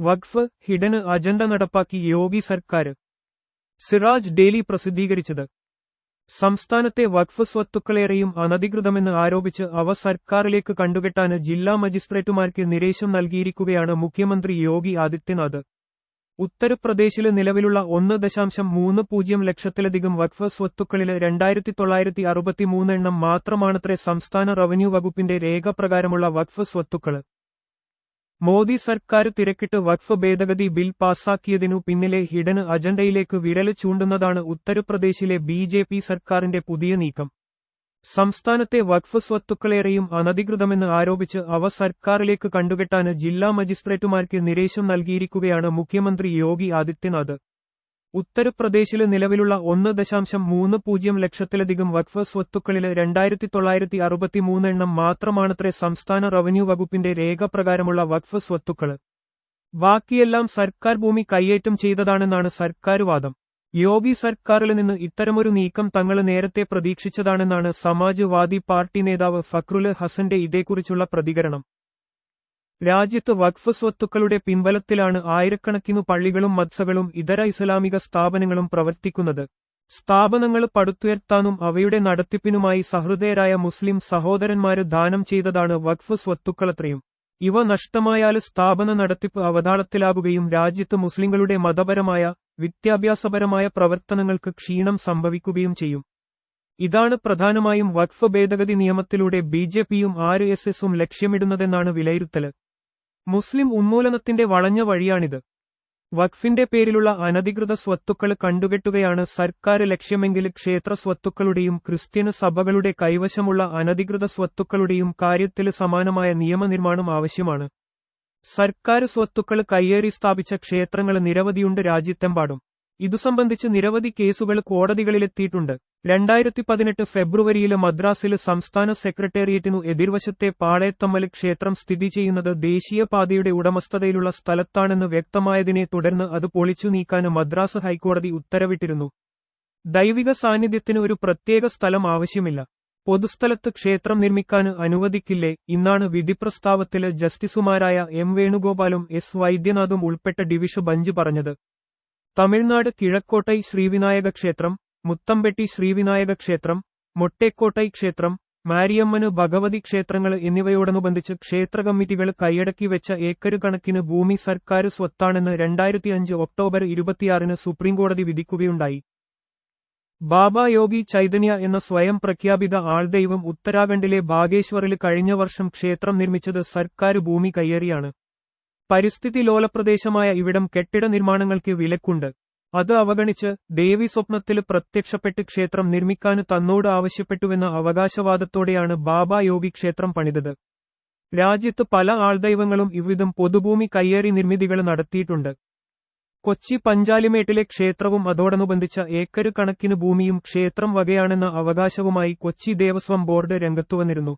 വഖഫ് ഹിഡന് agenda നടപ്പാക്കി യോഗി സർക്കാർ. Siraj daily പ്രസിദ്ധീകരിച്ചത്. സംസ്ഥാനത്തെ വഖഫ് സ്വത്തുക്കളേറെയും അനധികൃതമെന്ന് ആരോപിച്ച് അവ സർക്കാരിലേക്ക് കണ്ടുകെട്ടാന് ജില്ലാ മജിസ്ട്രേറ്റുമാർക്ക് നിരേശം നൽകിയിരിക്കുകയാണ് മുഖ്യമന്ത്രി യോഗി ആദിത്യനാഥ്. ഉത്തർപ്രദേശിലെ നിലവിലുള്ള ഒന്ന് ദശാംശം മൂന്ന് പൂജ്യം ലക്ഷത്തിലധികം വഖഫ് സ്വത്തുക്കളിലെ രണ്ടായിരത്തി തൊള്ളായിരത്തി അറുപത്തിമൂന്ന് എണ്ണം മാത്രമാണത്രേ സംസ്ഥാന റവന്യൂ വകുപ്പിന്റെ രേഖ പ്രകാരമുള്ള വഖഫ് സ്വത്തുക്കൾ. മോദി സർക്കാർ തിരക്കിട്ട് വഖഫ് ഭേദഗതി ബിൽ പാസാക്കിയതിനു പിന്നിലെ ഹിഡൻ അജണ്ടയിലേക്ക് വിരൽ ചൂണ്ടുന്നതാണ് ഉത്തർപ്രദേശിലെ ബി ജെ പി സർക്കാരിന്റെ പുതിയ നീക്കം. സംസ്ഥാനത്തെ വഖഫ് സ്വത്തുക്കളേറെയും അനധികൃതമെന്ന് ആരോപിച്ച് അവ സർക്കാരിലേക്ക് കണ്ടുകെട്ടാന് ജില്ലാ മജിസ്ട്രേറ്റുമാർക്ക് നിരേശം നൽകിയിരിക്കുകയാണ് മുഖ്യമന്ത്രി യോഗി ആദിത്യനാഥ്. ഉത്തർപ്രദേശിൽ നിലവിലുള്ള ഒന്ന് ദശാംശം മൂന്ന് പൂജ്യം ലക്ഷത്തിലധികം വഖഫ് സ്വത്തുക്കളിൽ രണ്ടായിരത്തി തൊള്ളായിരത്തി അറുപത്തിമൂന്ന് എണ്ണം മാത്രമാണത്രേ സംസ്ഥാന റവന്യൂ വകുപ്പിന്റെ രേഖപ്രകാരമുള്ള വഖഫ് സ്വത്തുക്കൾ. ബാക്കിയെല്ലാം സർക്കാർ ഭൂമി കൈയേറ്റം ചെയ്തതാണെന്നാണ് സർക്കാർ വാദം യോഗി സർക്കാരിൽ നിന്ന് ഇത്തരമൊരു നീക്കം തങ്ങൾ നേരത്തെ പ്രതീക്ഷിച്ചതാണെന്നാണ് സമാജ്വാദി പാർട്ടി നേതാവ് ഫക്രുൽ ഹസന്റെ ഇതേക്കുറിച്ചുള്ള പ്രതികരണം. രാജ്യത്ത് വഖഫ് സ്വത്തുക്കളുടെ പിൻബലത്തിലാണ് ആയിരക്കണക്കിനു പള്ളികളും മദ്സകളും ഇതര ഇസ്ലാമിക സ്ഥാപനങ്ങളും പ്രവർത്തിക്കുന്നത്. സ്ഥാപനങ്ങൾ പടുത്തുയർത്താനും അവയുടെ നടത്തിപ്പിനുമായി സഹൃദയരായ മുസ്ലിം സഹോദരന്മാര് ദാനം ചെയ്തതാണ് വഖഫ് സ്വത്തുക്കളത്രയും. ഇവ നഷ്ടമായാൽ സ്ഥാപന നടത്തിപ്പ് അവതാളത്തിലാകുകയും രാജ്യത്ത് മുസ്ലിങ്ങളുടെ മതപരമായ വിദ്യാഭ്യാസപരമായ പ്രവർത്തനങ്ങൾക്ക് ക്ഷീണം സംഭവിക്കുകയും ചെയ്യും. ഇതാണ് പ്രധാനമായും വഖഫ് ഭേദഗതി നിയമത്തിലൂടെ ബി ജെ പിയും ആർ എസ് എസും ലക്ഷ്യമിടുന്നതെന്നാണ് വിലയിരുത്തൽ. മുസ്ലിം ഉന്മൂലനത്തിന്റെ വളഞ്ഞ വഴിയാണിത്. വഖഫിന്റെ പേരിലുള്ള അനധികൃത സ്വത്തുക്കൾ കണ്ടുകെട്ടുകയാണ് സർക്കാർ ലക്ഷ്യമെങ്കിൽ ക്ഷേത്ര സ്വത്തുക്കളുടെയും ക്രിസ്ത്യൻ സഭകളുടെ കൈവശമുള്ള അനധികൃത സ്വത്തുക്കളുടെയും കാര്യത്തിൽ സമാനമായ നിയമനിർമ്മാണം ആവശ്യമാണ്. സർക്കാർ സ്വത്തുക്കൾ കയ്യേറി സ്ഥാപിച്ച ക്ഷേത്രങ്ങൾ നിരവധിയുണ്ട് രാജ്യത്തെമ്പാടും. ഇതു സംബന്ധിച്ച് നിരവധി കേസുകൾ കോടതികളിലെത്തിയിട്ടുണ്ട്. രണ്ടായിരത്തി പതിനെട്ട് ഫെബ്രുവരിയിൽ മദ്രാസിൽ സംസ്ഥാന സെക്രട്ടേറിയറ്റിനു എതിർവശത്തെ പാളയത്തമ്മൽ ക്ഷേത്രം സ്ഥിതി ചെയ്യുന്നത് ദേശീയപാതയുടെ ഉടമസ്ഥതയിലുള്ള സ്ഥലത്താണെന്ന് വ്യക്തമായതിനെ തുടർന്ന് അത് പൊളിച്ചു നീക്കാൻ മദ്രാസ് ഹൈക്കോടതി ഉത്തരവിട്ടിരുന്നു. ദൈവിക സാന്നിധ്യത്തിന് ഒരു പ്രത്യേക സ്ഥലം ആവശ്യമില്ല. പൊതുസ്ഥലത്ത് ക്ഷേത്രം നിർമ്മിക്കാൻ അനുവദിക്കില്ലേ? ഇന്നാണ് വിധിപ്രസ്താവത്തിൽ ജസ്റ്റിസുമാരായ എം വേണുഗോപാലും എസ് വൈദ്യനാഥും ഉൾപ്പെട്ട ഡിവിഷൻ ബഞ്ച് പറഞ്ഞത്. തമിഴ്നാട് കിഴക്കോട്ടൈ ശ്രീവിനായക ക്ഷേത്രം മുത്തമ്പെട്ടി ശ്രീവിനായക ക്ഷേത്രം മൊട്ടേക്കോട്ടൈ ക്ഷേത്രം മാരിയമ്മന് ഭഗവതി ക്ഷേത്രങ്ങൾ എന്നിവയോടനുബന്ധിച്ച് ക്ഷേത്ര കമ്മിറ്റികൾ കൈയടക്കി വെച്ച ഏക്കര് കണക്കിന് ഭൂമി സർക്കാർ സ്വത്താണെന്ന് രണ്ടായിരത്തിയഞ്ച് ഒക്ടോബർ ഇരുപത്തിയാറിന് സുപ്രീംകോടതി വിധിക്കുകയുണ്ടായി. ബാബ യോഗി ചൈതന്യ എന്ന സ്വയം പ്രഖ്യാപിത ആൾദൈവം ഉത്തരാഖണ്ഡിലെ ബാഗേശ്വറിൽ കഴിഞ്ഞ വർഷം ക്ഷേത്രം നിർമ്മിച്ചത് സർക്കാർ ഭൂമി കയ്യേറിയാണ്. പരിസ്ഥിതി ലോലപ്രദേശമായ ഇവിടം കെട്ടിട നിർമ്മാണങ്ങൾക്ക് വിലക്കുണ്ട്. അത് അവഗണിച്ച് ദേവി സ്വപ്നത്തിൽ പ്രത്യക്ഷപ്പെട്ട് ക്ഷേത്രം നിർമ്മിക്കാൻ തന്നോട് ആവശ്യപ്പെട്ടുവെന്ന അവകാശവാദത്തോടെയാണ് ബാബ യോഗി ക്ഷേത്രം പണിതത്. രാജ്യത്ത് പല ആൾദൈവങ്ങളും ഇവിധം പൊതുഭൂമി കയ്യേറി നിർമ്മിതികൾ നടത്തിയിട്ടുണ്ട്. കൊച്ചി പഞ്ചാലിമേട്ടിലെ ക്ഷേത്രവും അതോടനുബന്ധിച്ച ഏക്കര് കണക്കിന് ഭൂമിയും ക്ഷേത്രം വകയാണെന്ന അവകാശവുമായി കൊച്ചി ദേവസ്വം ബോർഡ് രംഗത്തുവന്നിരുന്നു.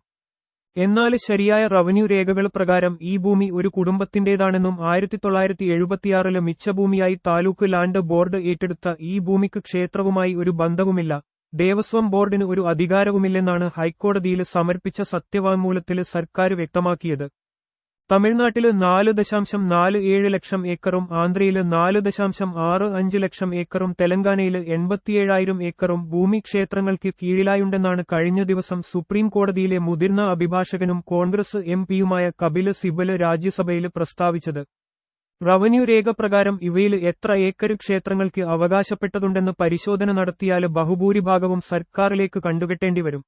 എന്നാൽ ശരിയായ റവന്യൂ രേഖകൾ പ്രകാരം ഈ ഭൂമി ഒരു കുടുംബത്തിന്റേതാണെന്നും ആയിരത്തി തൊള്ളായിരത്തി എഴുപത്തിയാറിൽ മിച്ചഭൂമിയായി താലൂക്ക് ലാൻഡ് ബോർഡ് ഏറ്റെടുത്ത ഈ ഭൂമിക്ക് ക്ഷേത്രവുമായി ഒരു ബന്ധവുമില്ല. ദേവസ്വം ബോർഡിന് ഒരു അധികാരവുമില്ലെന്നാണ് ഹൈക്കോടതിയിൽ സമർപ്പിച്ച സത്യവാങ്മൂലത്തിൽ സർക്കാർ വ്യക്തമാക്കിയത്. തമിഴ്നാട്ടിൽ നാല് ദശാംശം നാല് ഏഴ് ലക്ഷം ഏക്കറും ആന്ധ്രയിൽ നാല് ദശാംശം ആറ് അഞ്ച് ലക്ഷം ഏക്കറും തെലങ്കാനയിൽ എൺപത്തിയേഴായിരം ഏക്കറും ഭൂമി ക്ഷേത്രങ്ങൾക്ക് കീഴിലായുണ്ടെന്നാണ് കഴിഞ്ഞ ദിവസം സുപ്രീം കോടതിയിലെ മുതിർന്ന അഭിഭാഷകനും കോൺഗ്രസ് എം പിയുമായ കപിൽ സിബൽ രാജ്യസഭയിൽ പ്രസ്താവിച്ചത്. റവന്യൂ രേഖ പ്രകാരം ഇവയിൽ എത്ര ഏക്കർ ക്ഷേത്രങ്ങൾക്ക് അവകാശപ്പെട്ടതുണ്ടെന്ന് പരിശോധന നടത്തിയാൽ ബഹുഭൂരിഭാഗവും സർക്കാരിലേക്ക് കണ്ടുകെട്ടേണ്ടിവരും.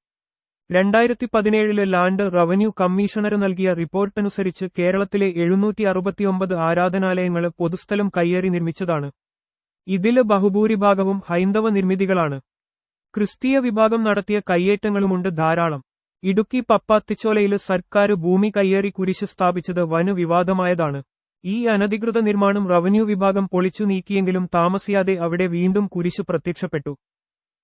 രണ്ടായിരത്തി പതിനേഴിലെ ലാൻഡ് റവന്യൂ കമ്മീഷണർ നൽകിയ റിപ്പോർട്ടനുസരിച്ച് കേരളത്തിലെ എഴുന്നൂറ്റി അറുപത്തിയൊമ്പത് ആരാധനാലയങ്ങൾ പൊതുസ്ഥലം കയ്യേറി നിർമ്മിച്ചതാണ്. ഇതിൽ ബഹുഭൂരിഭാഗവും ഹൈന്ദവ നിർമ്മിതികളാണ്. ക്രിസ്തീയ വിഭാഗം നടത്തിയ കയ്യേറ്റങ്ങളുമുണ്ട് ധാരാളം. ഇടുക്കി പപ്പാത്തിച്ചോലയിൽ സർക്കാർ ഭൂമി കയ്യേറി കുരിശ് സ്ഥാപിച്ചത് വനുവിവാദമായതാണ് ഈ അനധികൃത നിർമ്മാണം റവന്യൂ വിഭാഗം പൊളിച്ചു നീക്കിയെങ്കിലും താമസിയാതെ അവിടെ വീണ്ടും കുരിശ് പ്രത്യക്ഷപ്പെട്ടു.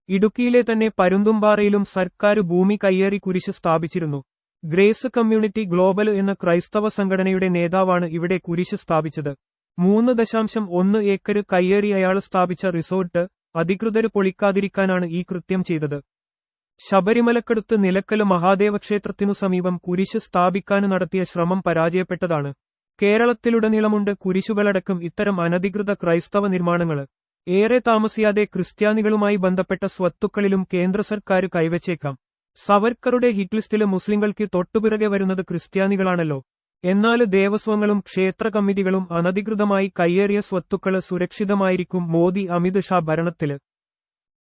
ഇടുക്കിയിലെ തന്നെ പരുന്തുംപാറയിലും സർക്കാർ ഭൂമി കയ്യേറി കുരിശ് സ്ഥാപിച്ചിരുന്നു. ഗ്രേസ് കമ്മ്യൂണിറ്റി ഗ്ലോബൽ എന്ന ക്രൈസ്തവ സംഘടനയുടെ നേതാവാണ് ഇവിടെ കുരിശ് സ്ഥാപിച്ചത്. മൂന്ന് ദശാംശം ഒന്ന് ഏക്കർ കയ്യേറി അയാൾ സ്ഥാപിച്ച റിസോർട്ട് അധികൃതർ പൊളിക്കാതിരിക്കാനാണ് ഈ കൃത്യം ചെയ്തത്. ശബരിമലക്കടുത്ത് നിലക്കൽ മഹാദേവ ക്ഷേത്രത്തിനു സമീപം കുരിശ് സ്ഥാപിക്കാൻ നടത്തിയ ശ്രമം പരാജയപ്പെട്ടതാണ്. കേരളത്തിലുടനീളമുണ്ട് കുരിശുകളടക്കം ഇത്തരം അനധികൃത ക്രൈസ്തവ നിർമ്മാണങ്ങൾ. ഏറെ താമസിയാതെ ക്രിസ്ത്യാനികളുമായി ബന്ധപ്പെട്ട സ്വത്തുക്കളിലും കേന്ദ്ര സർക്കാർ കൈവച്ചേക്കാം. സവർക്കറുടെ ഹിറ്റ്ലിസ്റ്റിൽ മുസ്ലിംകൾക്ക് തൊട്ടുപിറകെ വരുന്നത് ക്രിസ്ത്യാനികളാണല്ലോ. എന്നാൽ ദേവസ്വങ്ങളും ക്ഷേത്ര കമ്മിറ്റികളും അനധികൃതമായി കയ്യേറിയ സ്വത്തുക്കൾ സുരക്ഷിതമായിരിക്കും മോദി അമിത് ഷാ ഭരണത്തിൽ.